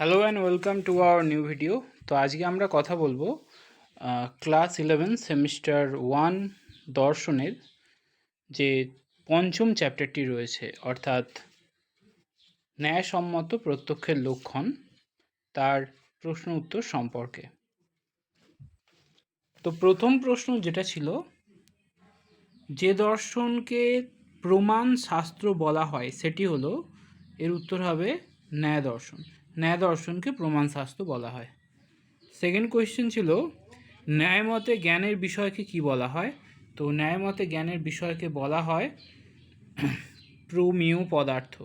Hello and welcome to our new video তো আজকে আমরা কথা বলব ক্লাস ইলেভেন সেমিস্টার ওয়ান দর্শনের যে পঞ্চম চ্যাপ্টারটি রয়েছে, অর্থাৎ ন্যায়সম্মত প্রত্যক্ষের লক্ষণ, তার প্রশ্ন উত্তর সম্পর্কে। তো প্রথম প্রশ্ন যেটা ছিল, যে দর্শনকে প্রমাণ শাস্ত্র বলা হয়, সেটি হলো, এর উত্তর হবে ন্যায় দর্শন। ন্যায় দর্শনকে প্রমাণ শাস্ত্র বলা হয়। সেকেন্ড কোয়েশ্চেন ছিল, ন্যায়মতে জ্ঞানের বিষয়কে কি বলা হয়? তো ন্যায়মতে জ্ঞানের বিষয়কে বলা হয় প্রমিয় পদার্থ।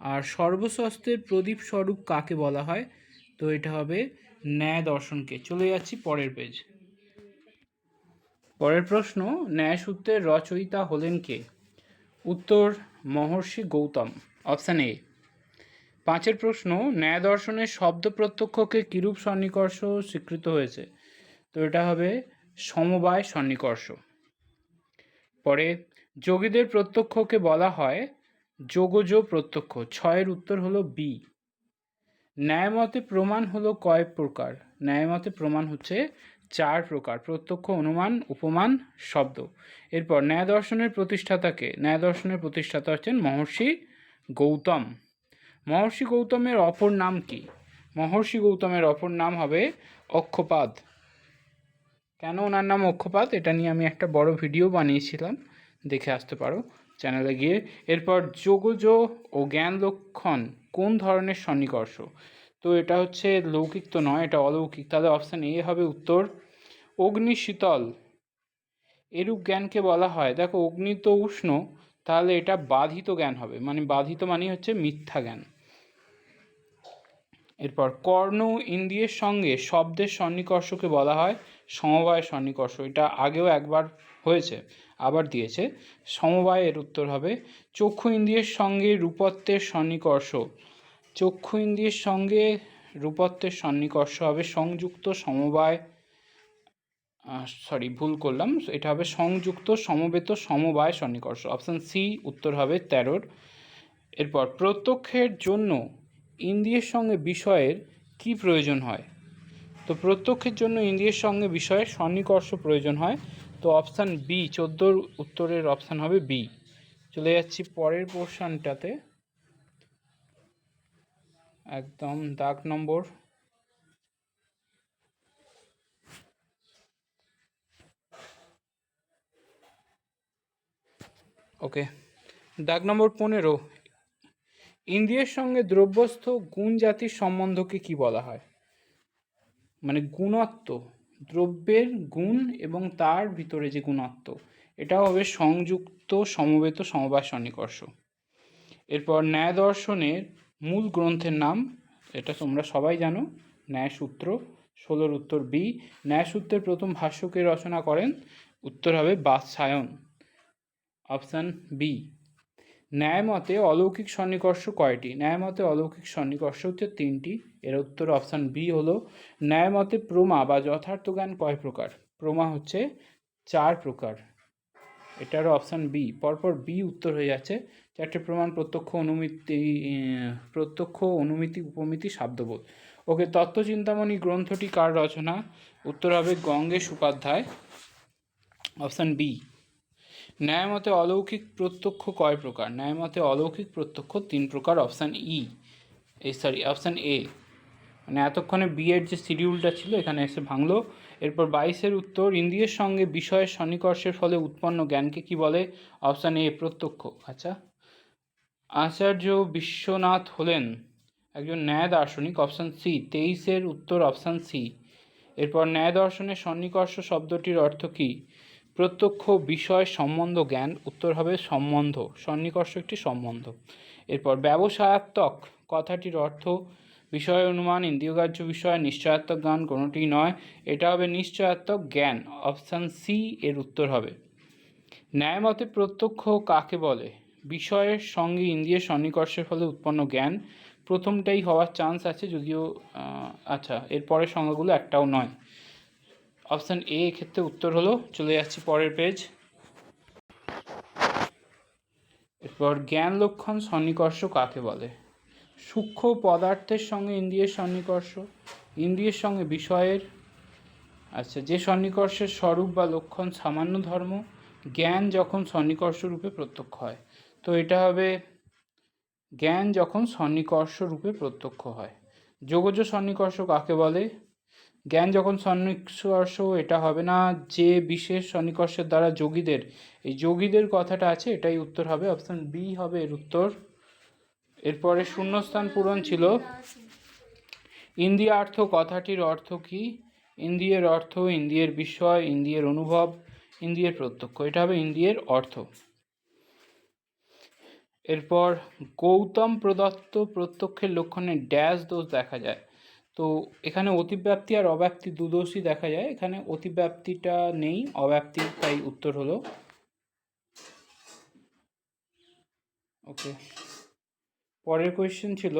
আর সর্বশস্ত্রের প্রদীপ স্বরূপ কাকে বলা হয়? তো এটা হবে ন্যায় দর্শনকে চলে যাচ্ছি পরের পেজ পরের প্রশ্ন, ন্যায়সূত্রের রচয়িতা হলেন কে? উত্তর, মহর্ষি গৌতম। অপশান এ পাঁচের প্রশ্ন, ন্যায় দর্শনের শব্দ প্রত্যক্ষকে কিরূপ সন্নিকর্ষ স্বীকৃত হয়েছে? তো এটা হবে সমবায় সন্নিকর্ষ। পরে, যোগীদের প্রত্যক্ষকে বলা হয় যোগজ প্রত্যক্ষ। ছয়ের উত্তর হলো বি ন্যায়মতে প্রমাণ হলো কয় প্রকার। ন্যায়মতে প্রমাণ হচ্ছে চার প্রকার। প্রত্যক্ষ, অনুমান, উপমান, শব্দ। এরপর, ন্যায় দর্শনের প্রতিষ্ঠাতাকে। ন্যায় দর্শনের প্রতিষ্ঠাতা হচ্ছেন মহর্ষি গৌতম। মহর্ষি গৌতমের অপর নাম কি? মহর্ষি গৌতমের অপর নাম হবে অক্ষপাদ। কেন ওনার নাম অক্ষপাত এটা নিয়ে আমি একটা বড় ভিডিও বানিয়েছিলাম। দেখে আসতে পারো চ্যানেলে গিয়ে। এরপর যোগজ ও জ্ঞান লক্ষণ কোন ধরনের সন্নিকর্ষ? তো এটা হচ্ছে লৌকিক তো নয়, এটা অলৌকিক। তাহলে অপশান এ হবে উত্তর, অগ্নি শীতল। এরূপ জ্ঞানকে বলা হয়। দেখো, অগ্নি তো উষ্ণ, তাহলে এটা বাধিত জ্ঞান হবে। মানে বাধিত মানেই হচ্ছে মিথ্যা জ্ঞান। এরপর কর্ণ ইন্দ্রিয়ের সঙ্গে শব্দের সন্নিকর্ষকে বলা হয় সমবায় সন্নিকর্ষ। এটা আগেও একবার হয়েছে, আবার দিয়েছে। সমবায়ের উত্তর হবে চক্ষু ইন্দ্রিয়ের সঙ্গে রূপত্বের সন্নিকর্ষ। চক্ষু ইন্দ্রিয়ের সঙ্গে রূপত্বের সন্নিকর্ষ হবে সংযুক্ত সমবায় সরি ভুল করলাম। এটা হবে সংযুক্ত সমবেত সমবায় সন্নিকর্ষ। অপশান সি উত্তর হবে তেরোর। এরপর প্রত্যক্ষের জন্য ইন্দ্রিয়ের সঙ্গে বিষয়ের কি প্রয়োজন হয়? তো প্রত্যক্ষের জন্য ইন্দ্রিয়ের সঙ্গে বিষয়ের সন্নিকর্ষ প্রয়োজন হয়। তো অপশান বি চোদ্দোর উত্তরের অপশান হবে বি চলে যাচ্ছি পরের পোর্শনটাতে একদম দাগ নম্বর। ওকে দাগ নম্বর পনেরো। ইন্দ্রিয়ের সঙ্গে দ্রব্যস্থ গুণ জাতির সম্বন্ধকে কি বলা হয়? মানে গুণত্ব দ্রব্যের গুণ এবং তার ভিতরে যে গুণত্ব এটা হবে সংযুক্ত, সমবেত, সমবায়, সন্নিকর্ষ। এরপর ন্যায় দর্শনের মূল গ্রন্থের নাম, এটা তোমরা সবাই জানো ন্যায়সূত্র ষোলোর উত্তর বি। ন্যায়সূত্রের প্রথম ভাষ্যকে রচনা করেন, উত্তর হবে বাৎসায়ন, অপশান বি। ন্যায়মতে অলৌকিক সন্নিকর্ষ কয়টি? ন্যায়মতে অলৌকিক সন্নিকর্ষ হচ্ছে তিনটি। এর উত্তর অপশান বি হলো, ন্যায়মতে প্রমা বা যথার্থ জ্ঞান কয় প্রকার? প্রমা হচ্ছে চার প্রকার। এটারও অপশান বি। পরপর বি উত্তর হয়ে যাচ্ছে। চারটে প্রমাণ, প্রত্যক্ষ অনুমিতি প্রত্যক্ষ অনুমিতি, উপমিতি, শাব্দবোধ। ওকে, তত্ত্বচিন্তামণি গ্রন্থটি কার রচনা? উত্তর হবে গঙ্গেশ উপাধ্যায়। Option B. ন্যায়মতে অলৌকিক প্রত্যক্ষ কয় প্রকার? ন্যায়মতে অলৌকিক প্রত্যক্ষ তিন প্রকার অপশান ই এই সরি অপশান এ মানে এতক্ষণে বিয়ের যে শিডিউলটা ছিল, এখানে এসে ভাঙলো। এরপর বাইশের উত্তর, ইন্দ্রিয়ের সঙ্গে বিষয়ের সন্নিকর্ষের ফলে উৎপন্ন জ্ঞানকে কি বলে? অপশান এ প্রত্যক্ষ। আচ্ছা। আচার্য বিশ্বনাথ হলেন একজন ন্যায় দার্শনিক অপশান সি তেইশের উত্তর অপশান সি এরপর ন্যায় দর্শনের সন্নিকর্ষ শব্দটির অর্থ কী? প্রত্যক্ষ বিষয় সম্বন্ধ জ্ঞান, উত্তর হবে সম্বন্ধ, সন্নিকর্ষ একটি সম্বন্ধ। এরপর ব্যবসায়াত্মক, কথাটির অর্থ বিষয় অনুমান, ইন্দ্রিয়গ্রাহ্য বিষয়, নিশ্চয়াত্মক জ্ঞান, কোনোটি নয়, এটা হবে নিশ্চয়াত্মক জ্ঞান, অপশান সি এর উত্তর হবে। ন্যায়মতে প্রত্যক্ষ কাকে বলে? বিষয়ের সঙ্গে ইন্দ্রিয়ের সন্নিকর্ষের ফলে উৎপন্ন জ্ঞান, প্রথমটাই হওয়ার চান্স আছে যদিও আচ্ছা এরপরের সংজ্ঞাগুলো একটাও নয়। অপশান এ ক্ষেত্রে উত্তর হলো, চলে যাচ্ছি পরের পেজ। এরপর জ্ঞান লক্ষণ সন্নিকর্ষ কাকে বলে? সূক্ষ্ম পদার্থের সঙ্গে ইন্দ্রিয়ের সন্নিকর্ষ, ইন্দ্রিয়ের সঙ্গে বিষয়ের। আচ্ছা যে সন্নিকর্ষের স্বরূপ বা লক্ষণ সামান্য ধর্ম, জ্ঞান যখন সন্নিকর্ষ রূপে প্রত্যক্ষ হয়। তো এটা হবে জ্ঞান যখন সন্নিকর্ষ রূপে প্রত্যক্ষ হয়। যোগজ সন্নিকর্ষ কাকে বলে? জ্ঞান যখন সন্নিকর্ষ, এটা হবে না যে বিশেষ সন্নিকর্ষের দ্বারা যোগীদের, এই যোগীদের কথাটা আছে, এটাই উত্তর হবে অপশন বি হবে এর উত্তর। এরপরে শূন্যস্থান পূরণ ছিল। ইন্দ্রিয়ার্থ কথাটির অর্থ কি? ইন্দ্রিয়ের অর্থ ইন্দ্রিয়ের বিষয় ইন্দ্রিয়ের অনুভব, ইন্দ্রিয়ের প্রত্যক্ষ, এটা হবে ইন্দ্রিয়ের অর্থ। এরপর গৌতম প্রদত্ত প্রত্যক্ষের লক্ষণে ড্যাশ দোষ দেখা যায়। তো এখানে অতিব্যাপ্তি আর অব্যাপ্তি দুদোষই দেখা যায়। এখানে অতিব্যাপ্তিটা নেই অব্যাপ্তি তাই উত্তর হলো। ওকে। পরের কোয়েশ্চেন ছিল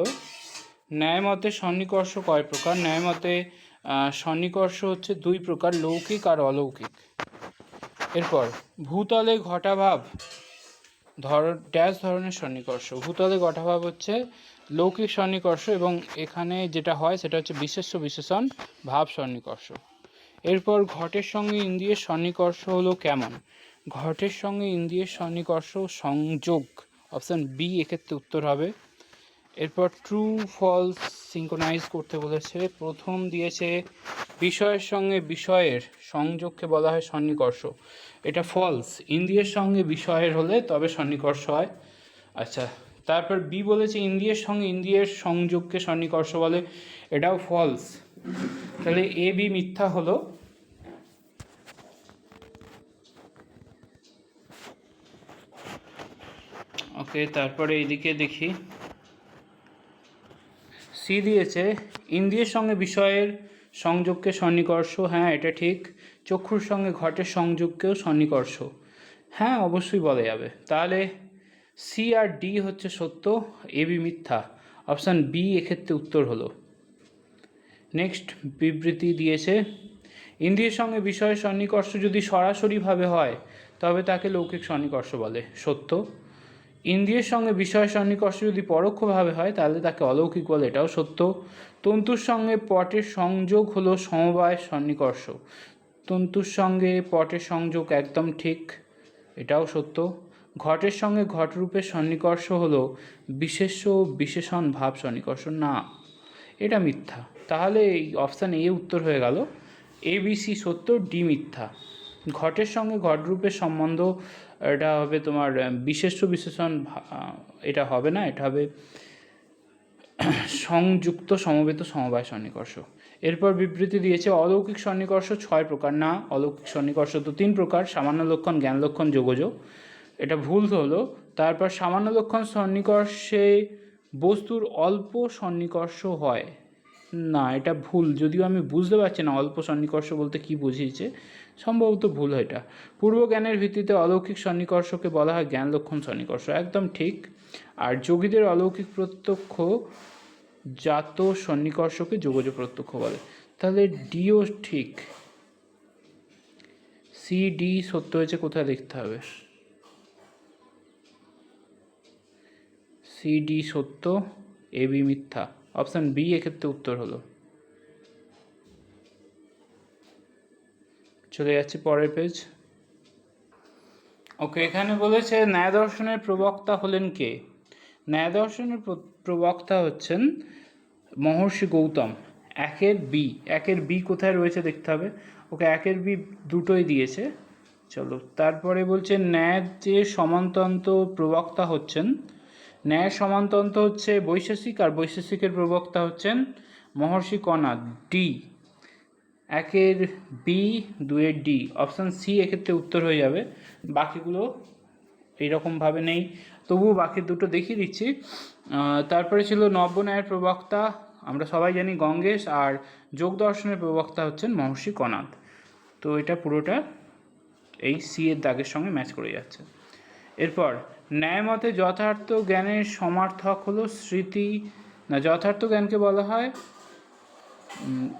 ন্যায়মতে সন্নিকর্ষ কয় প্রকার? ন্যায়মতে সন্নিকর্ষ হচ্ছে দুই প্রকার, লৌকিক আর অলৌকিক। এরপর, ভূতলে ঘটাভাব ধর ড্যাশ ধরনের সন্নিকর্ষ। ভূতলে ঘটাভাব হচ্ছে লৌকিক সন্নিকর্ষ এবং এখানে যেটা হয় সেটা হচ্ছে বিশেষ্য বিশেষণ, ভাব সন্নিকর্ষ এরপর ঘটের সঙ্গে ইন্দ্রিয়ের সন্নিকর্ষ হলো কেমন? ঘটের সঙ্গে ইন্দ্রিয়ের সন্নিকর্ষ সংযোগ অপশান বি এক্ষেত্রে উত্তর হবে। এরপর ট্রু ফলস সিঙ্কোনাইজ করতে বলেছে। প্রথম দিয়েছে বিষয়ের সঙ্গে বিষয়ের সংযোগকে বলা হয় সন্নিকর্ষ এটা ফলস ইন্দ্রিয়ের সঙ্গে বিষয়ের হলে তবে সন্নিকর্ষ হয়। আচ্ছা তারপর বি বলেছে ইন্দ্রিয়ের সঙ্গে ইন্দ্রিয়ের সংযোগকে সন্নিকর্ষ বলে, এটাও ফলস তাহলে এ, বি মিথ্যা হলো। ওকে, তারপরে এইদিকে দেখি। সি দিয়েছে, ইন্দ্রিয়ের সঙ্গে বিষয়ের সংযোগকে সন্নিকর্ষ হ্যাঁ এটা ঠিক। চক্ষুর সঙ্গে ঘটের সংযোগকেও সন্নিকর্ষ। হ্যাঁ অবশ্যই বলা যাবে। তাহলে সি আর ডি হচ্ছে সত্য এ বি মিথ্যা। অপশান বি এক্ষেত্রে উত্তর হলো। নেক্সট বিবৃতি দিয়েছে, ইন্দ্রিয়ের সঙ্গে বিষয়ের সন্নিকর্ষ যদি সরাসরিভাবে হয়, তবে তাকে লৌকিক সন্নিকর্ষ বলে, সত্য। ইন্দ্রিয়ের সঙ্গে বিষয় সন্নিকর্ষ যদি পরোক্ষভাবে হয়, তাহলে তাকে অলৌকিক বলে, এটাও সত্য। তন্তুর সঙ্গে পটের সংযোগ হলো সমবায় সন্নিকর্ষ। তন্তুর সঙ্গে পটের সংযোগ একদম ঠিক, এটাও সত্য। ঘটের সঙ্গে ঘটরূপের সন্নিকর্ষ হলো বিশেষ্য বিশেষণ ভাব সন্নিকর্ষ। না এটা মিথ্যা। তাহলে এই অপশান এ উত্তর হয়ে গেল। এ বি সি সত্য ডি মিথ্যা। ঘটের সঙ্গে ঘটরূপের সম্বন্ধ এটা হবে তোমার আহ, বিশেষ্য বিশেষণ এটা হবে না এটা হবে সংযুক্ত সমবেত সমবায় সন্নিকর্ষ। এরপর বিবৃতি দিয়েছে অলৌকিক সন্নিকর্ষ ছয় প্রকার। না অলৌকিক সন্নিকর্ষ তো তিন প্রকার সামান্য লক্ষণ জ্ঞান লক্ষণ যোগজ। এটা ভুল হলো। তারপর সামান্য লক্ষণ সন্নিকর্ষে বস্তুর অল্প সন্নিকর্ষ হয়। না, এটা ভুল। যদিও আমি বুঝতে পারছি না অল্প সন্নিকর্ষ বলতে কি বুঝিয়েছে, সম্ভবত ভুল এটা। পূর্ব জ্ঞানের ভিত্তিতে অলৌকিক সন্নিকর্ষকে বলা হয় জ্ঞান লক্ষণ সন্নিকর্ষ। একদম ঠিক। আর যোগীদের অলৌকিক প্রত্যক্ষ জাত সন্নিকর্ষকে যোগজ প্রত্যক্ষ বলে। তাহলে ডিও ঠিক। সি ডি সত্য হয়েছে, কোথায় লিখতে হবে? সি ডি সত্য, এ বি মিথ্যা। অপশান বি এক্ষেত্রে উত্তর হলো। চলে যাচ্ছি পরের পেজ। ওকে, এখানে বলেছে, ন্যায় দর্শনের প্রবক্তা হলেন কে? ন্যায় দর্শনের প্র- প্রবক্তা হচ্ছেন মহর্ষি গৌতম। একের বি একের বি কোথায় রয়েছে দেখতে হবে। ওকে, একের বি দুটোই দিয়েছে। চলো, তারপরে বলছে, ন্যায়ের যে সমান্তন্ত প্রবক্তা হচ্ছেন ন্যায় সমান্তন্ত হচ্ছে বৈশেষিক আর বৈশেষিকের প্রবক্তা হচ্ছেন মহর্ষি কণাদ ডি। একের বি দুয়ের ডি। অপশান সি এক্ষেত্রে উত্তর হয়ে যাবে। বাকিগুলো এইরকমভাবে নেই। তবুও বাকি দুটো দেখিয়ে দিচ্ছি। তারপরে ছিল নব্য ন্যায়ের প্রবক্তা, আমরা সবাই জানি গঙ্গেশ, আর যোগ দর্শনের প্রবক্তা হচ্ছেন মহর্ষি কনাদ। তো এটা পুরোটা এই সি এর দাগের সঙ্গে ম্যাচ করে যাচ্ছে। এরপর ন্যায়মতে যথার্থ জ্ঞানের সমার্থক হলো স্মৃতি। না, যথার্থ জ্ঞানকে বলা হয়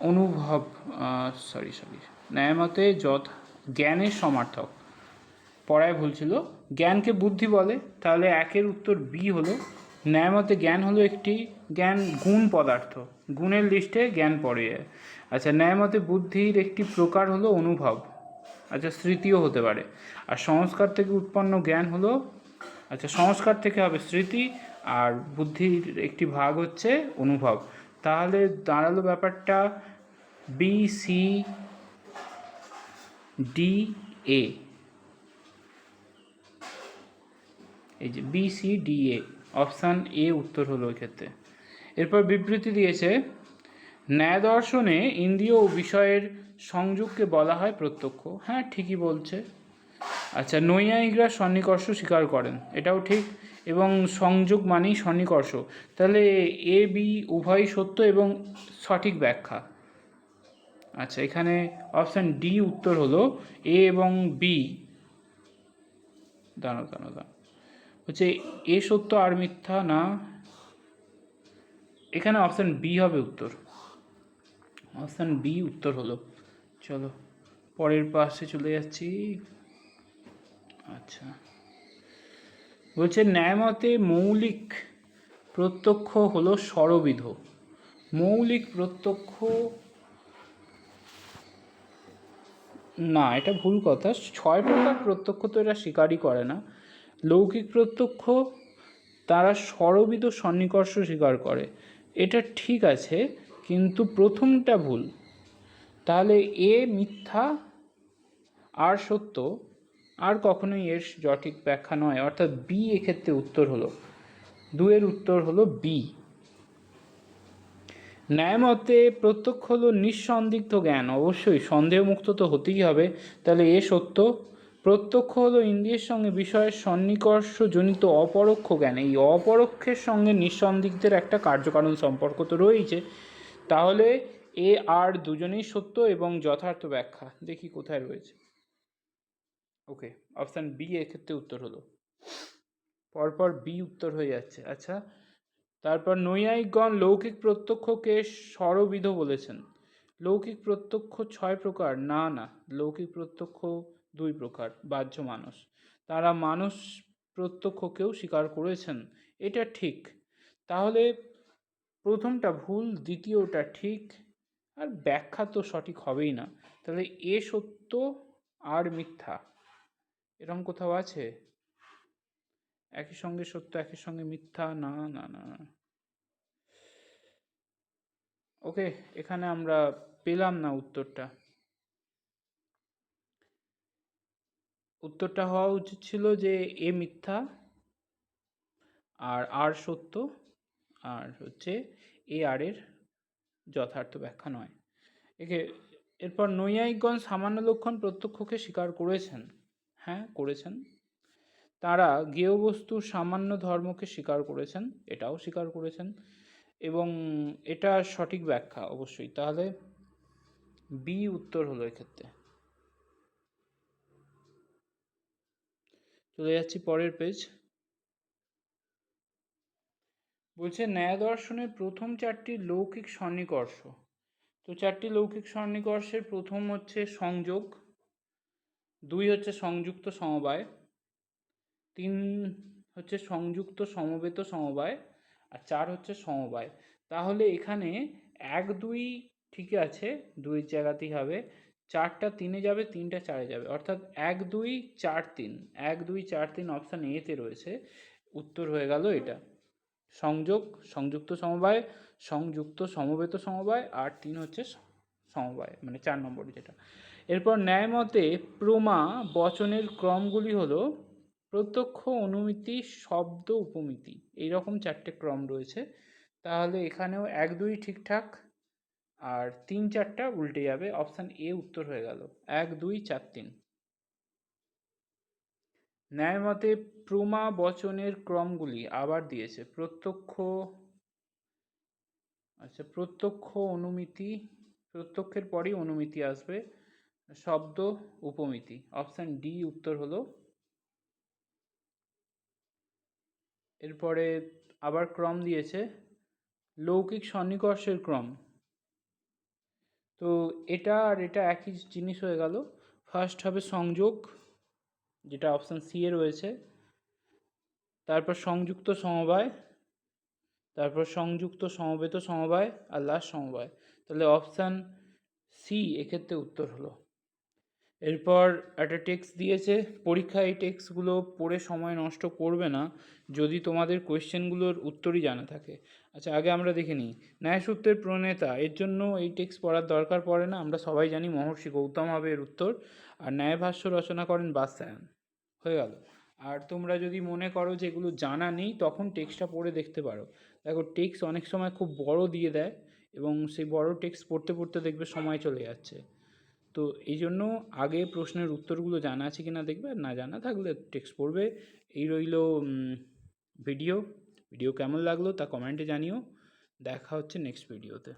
অনুভব সরি সরি ন্যায়মতে যথ, জ্ঞানের সমার্থক। পড়ায় ভুল ছিল। জ্ঞানকে বুদ্ধি বলে, তাহলে একের উত্তর বি হলো, ন্যায়মতে জ্ঞান হলো একটি জ্ঞান গুণ পদার্থ। গুণের লিস্টে জ্ঞান পড়ে। যায় আচ্ছা ন্যায়মতে বুদ্ধির একটি প্রকার হলো অনুভব। আচ্ছা স্মৃতিও হতে পারে। আর সংস্কার থেকে উৎপন্ন জ্ঞান হলো আচ্ছা সংস্কার থেকে হবে স্মৃতি আর বুদ্ধির একটি ভাগ হচ্ছে অনুভব। তাহলে দাঁড়াল ব্যাপারটা বি সি ডি এ এই যে B C D A option A উত্তর হলো এক্ষেত্রে। এরপর বিবৃতি দিয়েছে, ন্যায় দর্শনে ইন্দ্রিয় ও বিষয়ের সংযোগকে বলা হয় প্রত্যক্ষ। হ্যাঁ ঠিকই বলছে। আচ্ছা নৈয়ায়িকরা সন্নিকর্ষ স্বীকার করেন। এটাও ঠিক। এবং সংযোগ মানেই সন্নিকর্ষ তাহলে এ, বি উভয়ই সত্য এবং সঠিক ব্যাখ্যা। আচ্ছা এখানে অপশান ডি উত্তর হলো এ এবং বি। দাঁড়াও দাঁড়াও দাঁড়াও। হচ্ছে এ সত্য আর মিথ্যা না। এখানে অপশান বি হবে উত্তর। অপশান বি উত্তর হলো। চলো, পরের পাশে চলে যাচ্ছি। আচ্ছা। বলছে, ন্যায়মতে মৌলিক প্রত্যক্ষ হলো স্বরবিধ। মৌলিক প্রত্যক্ষ না, এটা ভুল কথা। ছয় প্রকার প্রত্যক্ষ তো এরা স্বীকারই করে না। লৌকিক প্রত্যক্ষ, তারা স্বরবিধ সন্নিকর্ষ স্বীকার করে। এটা ঠিক আছে, কিন্তু প্রথমটা ভুল। তাহলে এ মিথ্যা আর সত্য। আর কখনোই এর সঠিক ব্যাখ্যা নয়। অর্থাৎ বি এক্ষেত্রে উত্তর হলো দুয়ের উত্তর হলো বি ন্যায়মতে প্রত্যক্ষ হলো নিঃসন্দিগ্ধ জ্ঞান। অবশ্যই সন্দেহমুক্ত তো হতেই হবে। তাহলে এ সত্য, প্রত্যক্ষ হলো ইন্দ্রিয়ের সঙ্গে বিষয়ের সন্নিকর্ষজনিত অপরোক্ষ জ্ঞান। এই অপরোক্ষের সঙ্গে নিঃসন্দিগ্ধের একটা কার্যকারণ সম্পর্ক তো রয়েছে তাহলে এ আর দুজনেই সত্য এবং যথার্থ ব্যাখ্যা। দেখি কোথায় রয়েছে। ওকে অপশান বি এক্ষেত্রে উত্তর হলো। পরপর বি উত্তর হয়ে যাচ্ছে। আচ্ছা তারপর নৈয়ায়িকগণ লৌকিক প্রত্যক্ষকে স্বরবিধ বলেছেন। লৌকিক প্রত্যক্ষ ছয় প্রকার। না না, লৌকিক প্রত্যক্ষ দুই প্রকার, বাহ্য মানুষ। তারা মানুষ প্রত্যক্ষকেও স্বীকার করেছেন। এটা ঠিক। তাহলে প্রথমটা ভুল, দ্বিতীয়টা ঠিক, আর ব্যাখ্যা তো সঠিক হবেই না। তাহলে এ সত্য আর মিথ্যা। এরকম কোথাও আছে? একই সঙ্গে সত্য, একই সঙ্গে মিথ্যা? না না না না। ওকে, এখানে আমরা পেলাম না উত্তরটা। উত্তরটা হওয়া উচিত ছিল যে এ মিথ্যা, আর আর সত্য, আর হচ্ছে এ আর এর যথার্থ ব্যাখ্যা নয়। একে, এরপর নৈয়ায়িকগণ সামান্য লক্ষণ প্রত্যক্ষকে স্বীকার করেছেন। হ্যাঁ করেছেন। তারা বস্তুর সামান্য ধর্মকে স্বীকার করেছেন, এটাও স্বীকার করেছেন এবং এটা সঠিক ব্যাখ্যা অবশ্যই। তাহলে বি উত্তর হলো এক্ষেত্রে। চলে যাচ্ছি পরের পেজ বলছে, ন্যায় দর্শনের প্রথম চারটি লৌকিক সন্নিকর্ষ। তো চারটি লৌকিক সন্নিকর্ষের প্রথম হচ্ছে সংযোগ। দুই হচ্ছে সংযুক্ত সমবায়, তিন হচ্ছে সংযুক্ত সমবেত সমবায়, আর চার হচ্ছে সমবায়। তাহলে এখানে এক, দুই ঠিকই আছে দুই জায়গাতেই হবে। চারটা তিনে যাবে, তিনটা চারে যাবে। অর্থাৎ এক, দুই, চার, তিন। এক, দুই, চার, তিন অপশান এতে রয়েছে। উত্তর হয়ে গেল এটা। সংযোগ, সংযুক্ত সমবায়, সংযুক্ত সমবেত সমবায়, আর তিন হচ্ছে সমবায় মানে চার নম্বর যেটা। এরপর ন্যায়মতে প্রমা বচনের ক্রমগুলি হলো প্রত্যক্ষ অনুমিতি, শব্দ উপমিতি। এইরকম চারটে ক্রম রয়েছে। তাহলে এখানেও এক, দুই ঠিকঠাক আর তিন, চারটা উল্টে যাবে। অপশান এ উত্তর হয়ে গেল। এক, দুই, চার, তিন। ন্যায়মতে প্রমা বচনের ক্রমগুলি আবার দিয়েছে। প্রত্যক্ষ আচ্ছা প্রত্যক্ষ অনুমিতি, প্রত্যক্ষের পরই অনুমিতি আসবে। শব্দ উপমিতি। অপশান ডি উত্তর হলো এরপরে আবার ক্রম দিয়েছে, লৌকিক সন্নিকর্ষের ক্রম। তো এটা আর এটা একই জিনিস হয়ে গেল। ফার্স্ট হবে সংযোগ, যেটা অপশান সি এ রয়েছে। তারপর সংযুক্ত সমবায়, তারপর সংযুক্ত সমবেত সমবায়, আর লাস্ট সমবায়। তাহলে অপশান সি এক্ষেত্রে উত্তর হলো। এরপর একটা টেক্সট দিয়েছে পরীক্ষায় এই টেক্সটগুলো পড়ে সময় নষ্ট করবে না যদি তোমাদের কোয়েশ্চেনগুলোর উত্তরই জানা থাকে। আচ্ছা আগে আমরা দেখে নিই। ন্যায়সূত্রের প্রণেতা, এর জন্য এই টেক্সট পড়ার দরকার পড়ে না। আমরা সবাই জানি মহর্ষি গৌতম হবে এর উত্তর। আর ন্যায়ভাষ্য রচনা করেন বাদশায়ন হয়ে গেল। আর তোমরা যদি মনে করো যে এগুলো জানা নেই, তখন টেক্সটটা পড়ে দেখতে পারো। দেখো টেক্সট অনেক সময় খুব বড় দিয়ে দেয় এবং সেই বড় টেক্সট পড়তে পড়তে দেখবে সময় চলে যাচ্ছে। তো এই জন্য আগে প্রশ্নের উত্তরগুলো জানা আছে কি না দেখবে, আর না জানা থাকলে টেক্সট পড়বে। এই রইল ভিডিও ভিডিও কেমন লাগল তা কমেন্টে জানিও। দেখা হচ্ছে নেক্সট ভিডিওতে